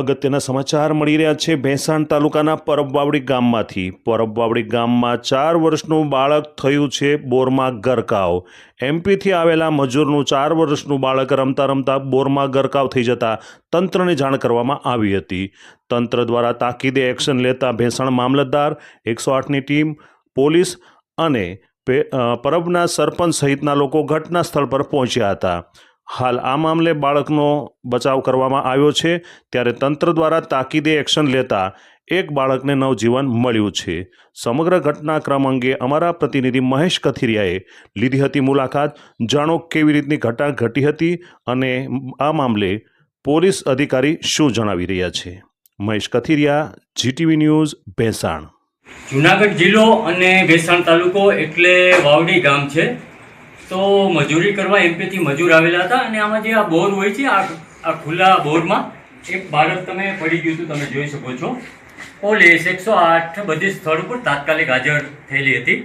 અગત્યના સમાચાર મળી રહ્યા છે. ભેંસાણ તાલુકાના પરબવાવડી ગામમાંથી. પરબવાવડી ગામમાં ચાર વર્ષનું બાળક થયું છે બોરમાં ગરકાવ. એમપીથી આવેલા મજૂરનું ચાર વર્ષનું બાળક રમતા રમતા બોરમાં ગરકાવ થઈ જતા તંત્રને જાણ કરવામાં આવી હતી. તંત્ર દ્વારા તાકીદે એક્શન લેતા ભેંસાણ મામલતદાર, એકસો આઠની ટીમ, પોલીસ અને પરબના સરપંચ સહિતના લોકો ઘટના સ્થળ પર પહોંચ્યા હતા. હાલ આ મામલે બાળકનો બચાવ કરવામાં આવ્યો છે. ત્યારે તંત્ર દ્વારા તાકીદે એક્શન લેતા એક બાળકને નવજીવન મળ્યું છે. સમગ્ર ઘટનાક્રમ અંગે અમારા પ્રતિનિધિ મહેશ કથિરિયાએ લીધી હતી મુલાકાત. જાણો કેવી રીતની ઘટના ઘટી હતી અને આ મામલે પોલીસ અધિકારી શું જણાવી રહ્યા છે. Mahesh Kathiriya, GTV news, Bhesan. Junagadh જિલ્લો અને ભેસાણ તાલુકો એટલે વાવડી ગામ છે. તો મજૂરી કરવા એમપીથી મજૂર આવેલા હતા અને આમાં જે આ બોર હોય છે, આ આ ખુલ્લા બોરમાં, એક બાળક તમે પડી ગયું હતું, તમે જોઈ શકો છો. પોલીસ એકસો આઠ બધી સ્થળ ઉપર તાત્કાલિક હાજર થયેલી હતી.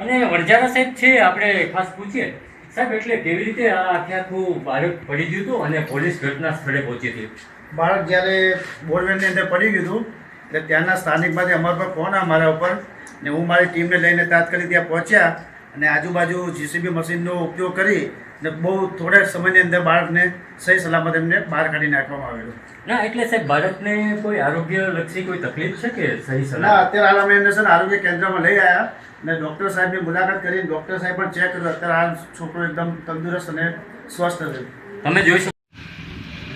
અને વરજારા સાહેબ છે, આપણે ખાસ પૂછીએ. સાહેબ, એટલે કેવી રીતે આ આખે આખું બાળક પડી ગયું હતું અને પોલીસ ઘટના સ્થળે પહોંચી હતી? બાળક જ્યારે બોરવેલની અંદર પડી ગયું હતું, એટલે ત્યાંના સ્થાનિકમાંથી અમારા પર ફોન મારા ઉપર, ને હું મારી ટીમને લઈને તાત્કાલિક ત્યાં પહોંચ્યા. અને આજુબાજુ જીસીબી મશીનનો ઉપયોગ કરી ને બહુ થોડા સમયની અંદર બાળકને સહી સલામત એમને બહાર કાઢી નાખવામાં આવેલું. ના એટલે સાહેબ બાળકને કોઈ આરોગ્ય લક્ષી કોઈ તકલીફ છે કે સહી સલામત? સલાહ અત્યારે હાલ અમે એમને છે ને આરોગ્ય કેન્દ્રમાં લઈ આવ્યા અને ડૉક્ટર સાહેબની મુલાકાત કરીને ડૉક્ટર સાહેબ પણ ચેક કર્યું. અત્યારે હાલ છોકરો એકદમ તંદુરસ્ત અને સ્વસ્થ છે. તમે જોઈ શકો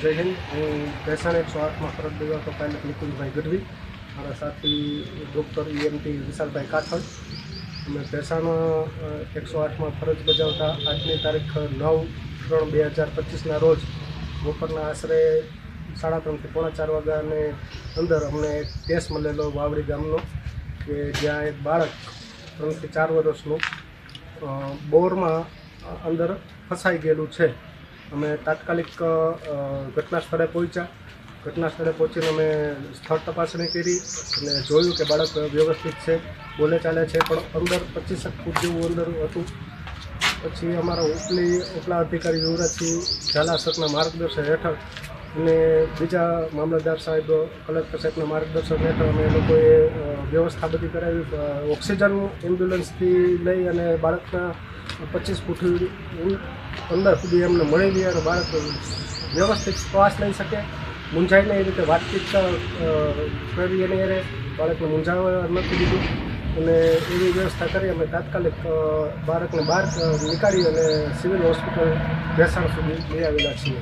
જય હિન્દ. હું ભેસાણ એકસો આઠમાં ફરજ બજાવતો પાયલટ નિકુલભાઈ ગઢવી. મારા સાથી ડૉક્ટર ઈએમટી વિશાલભાઈ કાથડ અમે ભેસાણ એકસો આઠમાં ફરજ બજાવતા આજની તારીખ નવ ત્રણ બે હજાર પચીસના રોજ બપોરના આશરે સાડા ત્રણથી પોણા ચાર વાગ્યાની અંદર અમને એક કેસ મળેલો વાવડી ગામનો કે જ્યાં એક બાળક ત્રણથી ચાર વર્ષનું બોરમાં અંદર ફસાઈ ગયેલું છે. અમે તાત્કાલિક ઘટના સ્થળે પહોંચ્યા. ઘટના સ્થળે પહોંચીને અમે સ્થળ તપાસણી કરી અને જોયું કે બાળક વ્યવસ્થિત છે, બોલે ચાલે છે, પણ અંદર પચીસ ફૂટ જેવું અંદર હતું. પછી અમારા ઉપલી ઉપલા અધિકારી યુવરાજસિંહ ઝાલા સરના માર્ગદર્શન હેઠળ અને બીજા મામલતદાર સાહેબ, કલેક્ટર સાહેબના માર્ગદર્શન હેઠળ અમે લોકોએ વ્યવસ્થા બધી કરાવી. ઓક્સિજન એમ્બ્યુલન્સથી લઈ અને બાળકના પચીસ ફૂટ અંદર સુધી એમને મળેલી અને બાળક વ્યવસ્થિત શ્વાસ લઈ શકે. મૂંઝાય નહીં એ રીતે વાતચીત કરી અને એને બાળકને મૂંઝાવવા નથી દીધું. અને એવી વ્યવસ્થા કરી અમે તાત્કાલિક બાળકને બહાર નીકાળી અને સિવિલ હોસ્પિટલ ભેસાણ સુધી લઈ આવેલા છીએ.